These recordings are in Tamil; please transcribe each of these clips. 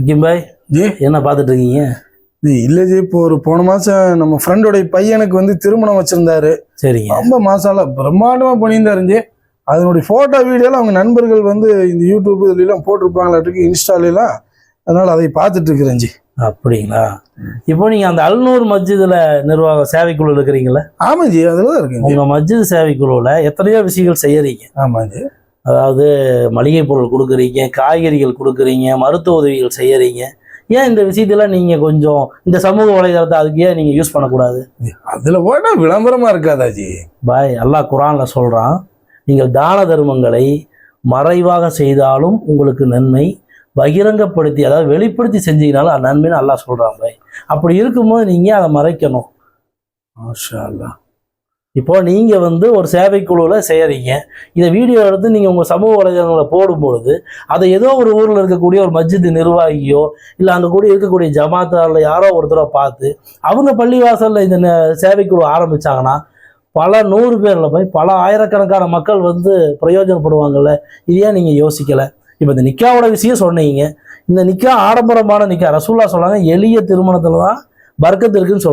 விக்கிம் பாய் ஜி. என்ன பார்த்துட்டு இருக்கீங்க இது இல்ல ஜி இப்போ ஒரு போன மாசம் நம்ம ஃப்ரெண்டோடைய பையனுக்கு வந்து திருமணம் வச்சிருந்தாரு. சரிங்க. ரொம்ப மாசால பிரம்மாண்டமா பண்ணியிருந்தாரு ஜி. அதனுடைய போட்டோ வீடியோலாம் அவங்க நண்பர்கள் வந்து இந்த யூடியூப் இதுல எல்லாம் போட்டிருப்பாங்களாட்டுக்கு இன்ஸ்டால எல்லாம் அதனால அதை பார்த்துட்டு இருக்கிறேன் ஜி. அப்படிங்களா? இப்போ நீங்க அந்த அல்நூர் மஸ்ஜிதுல நிர்வாக சேவைக்குழு இருக்கிறீங்களா ஆமா ஜி அதுல தான் இருக்கேன் ஜி. உங்க மஸ்ஜித் சேவைக்குழுவில் எத்தனையோ விஷயங்கள் செய்யறீங்க. ஆமா ஜி. அதாவது மளிகை பொருள் கொடுக்குறீங்க காய்கறிகள் கொடுக்குறீங்க மருத்துவ உதவிகள் செய்யறீங்க. ஏன் இந்த விஷயத்துல நீங்க கொஞ்சம் இந்த சமூக வலைதளத்தை அதுக்கு ஏன் நீங்க யூஸ் பண்ணக்கூடாது? அதுல போட்டா விளம்பரமா இருக்காதா ஜி பாய் அல்லாஹ் குரான்ல சொல்றான் நீங்கள் தான தர்மங்களை மறைவாக செய்தாலும் உங்களுக்கு நன்மை பகிரங்கப்படுத்தி அதாவது வெளிப்படுத்தி செஞ்சீங்கனாலும் நன்மைன்னு அல்லாஹ் சொல்றான் பாய். அப்படி இருக்கும்போது நீங்க அதை மறைக்கணும்? மாஷா அல்லாஹ். இப்போ நீங்கள் வந்து ஒரு சேவை குழுவில் இதை வீடியோ எடுத்து நீங்கள் உங்கள் சமூக வலைதளங்களில் போடும்பொழுது அதை ஏதோ ஒரு ஊரில் இருக்கக்கூடிய ஒரு மஸ்ஜித் நிர்வாகியோ இல்லை அங்கே கூட இருக்கக்கூடிய ஜமாத்தாரில் யாரோ ஒருத்தரோ பார்த்து அவங்க பள்ளிவாசலில் இந்த ந- சேவைக்குழு ஆரம்பிச்சாங்கன்னா பல நூறு பேரில் போய் பல ஆயிரக்கணக்கான மக்கள் வந்து பிரயோஜனப்படுவாங்கல்ல? இது ஏன் யோசிக்கலை? இப்போ இந்த நிக்காவோட விஷயம் சொன்னீங்க. இந்த நிக்கா ஆடம்பரமான நிக்கா ரசூல்லா சொல்கிறாங்க எளிய திருமணத்தில் தான் பர்க்கத்து இருக்குன்னு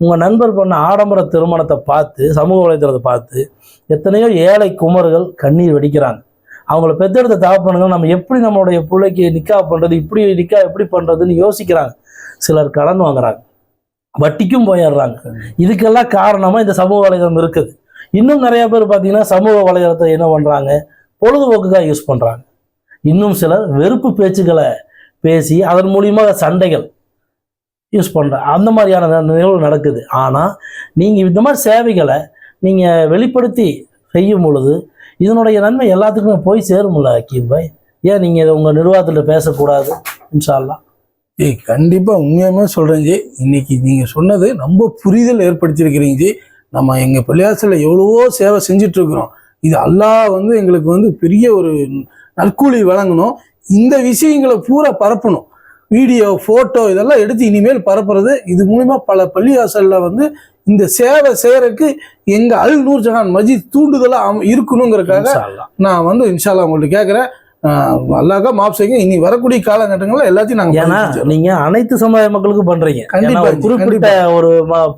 உங்கள் நண்பர் பண்ண ஆடம்பர திருமணத்தை பார்த்து சமூக வலைத்தளத்தை பார்த்து எத்தனையோ ஏழை குமர்கள் கண்ணீர் வெடிக்கிறாங்க. அவங்கள பெத்தெடுத்த தகப்பனுங்க நம்ம எப்படி நம்மளுடைய பிள்ளைக்கு நிக்கா பண்ணுறது இப்படி நிக்கா எப்படி பண்ணுறதுன்னு யோசிக்கிறாங்க. சிலர் கடன் வாங்குறாங்க. வட்டிக்கும் போயிடுறாங்க. இதுக்கெல்லாம் காரணமாக இந்த சமூக வலைதளம் இருக்குது. இன்னும் நிறைய பேர் பார்த்தீங்கன்னா சமூக வலைதளத்தை என்ன பண்ணுறாங்க பொழுதுபோக்குக்காக யூஸ் பண்ணுறாங்க இன்னும் சிலர் வெறுப்பு பேச்சுக்களை பேசி அதன் மூலியமாக சண்டைகள் யூஸ் பண்ணுறேன் அந்த மாதிரியான நிகழ்வு நடக்குது. ஆனால் நீங்கள் இந்த மாதிரி சேவைகளை நீங்கள் வெளிப்படுத்தி செய்யும் பொழுது இதனுடைய நன்மை எல்லாத்துக்குமே போய் சேரும்ல அக்கீம் பாய் ஏன் நீங்கள் இதை உங்கள் நிர்வாகத்தில் பேசக்கூடாது இன்ஷால்லாம் ஏய் கண்டிப்பாக உண்மையாமே சொல்கிறேன் ஜி. இன்னைக்கு நீங்கள் சொன்னது ரொம்ப புரிதல் ஏற்படுத்தியிருக்கிறீங்க ஜி. நம்ம எங்கள் பிள்ளையாசில் எவ்வளவோ சேவை செஞ்சிட்ருக்குறோம். இது அல்லாஹ் வந்து எங்களுக்கு வந்து பெரிய ஒரு நற்கூலி வழங்கணும். இந்த விஷயங்களை பூரா பரப்பணும். வீடியோ ஃபோட்டோ இதெல்லாம் எடுத்து இனிமேல் பரப்புறது. இது மூலிமா பல பள்ளிவாசல்ல வந்து இந்த சேவை செய்யறதுக்கு எங்க அல் நூர் ஜஹான் மஜித் தூண்டுதலா அம- இருக்கணுங்கிறதுக்காக இன்ஷா அல்லாஹ் நான் வந்து இன்ஷால்லா உங்கள்ட்ட கேட்குறேன் அல்லாக்கா மாப் செய்யுங்க. இனி வரக்கூடிய காலகட்டங்களில் எல்லாத்தையும் நாங்கள் ஏன்னா நீங்க அனைத்து சமுதாய மக்களுக்கும் பண்றீங்க. கண்டிப்பா, குறிப்பிட்ட ஒரு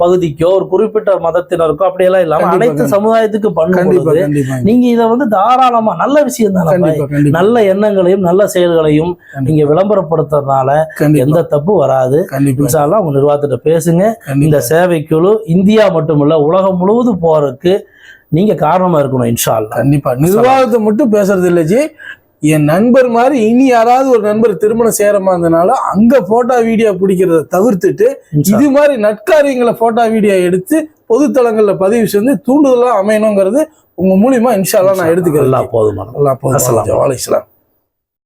பகுதிக்கோ ஒரு குறிப்பிட்ட மதத்தினருக்கோ அப்படியெல்லாம் இல்லாம அனைத்து. சமுதாயத்துக்கு பண்ணும்போது நீங்க இதை வந்து தாராளமா நல்ல விஷயம் தானே நல்ல எண்ணங்களையும் நல்ல செயல்களையும் நீங்க விளம்பரப்படுத்துறதுனால எந்த தப்பு வராது. இன்ஷால்லாம் உங்க நிர்வாகத்திட்ட பேசுங்க. இந்த சேவைக்குழு இந்தியா மட்டுமல்ல உலகம் முழுவதும் போறதுக்கு நீங்க காரணமா இருக்கணும் இன்ஷா அல்லாஹ் கண்டிப்பா. நிர்வாகத்தை மட்டும் பேசுறது இல்லை ஜி. என் நண்பர் மாதிரி இனி யாராவது ஒரு நண்பர் திருமணம் சேரமா இருந்தனால அங்க போட்டோ வீடியோ பிடிக்கிறத தவிர்த்துட்டு இது மாதிரி நட்காரியங்களை போட்டோ வீடியோ எடுத்து பொதுத்தளங்கள்ல பதிவு செஞ்சு தூண்டுதலா அமையணுங்கிறது உங்க மூலியமா இன்ஷால்லா நான் எடுத்துக்கிறேன். போதும் அஸ்ஸலாமு வாலைஸ்லாம்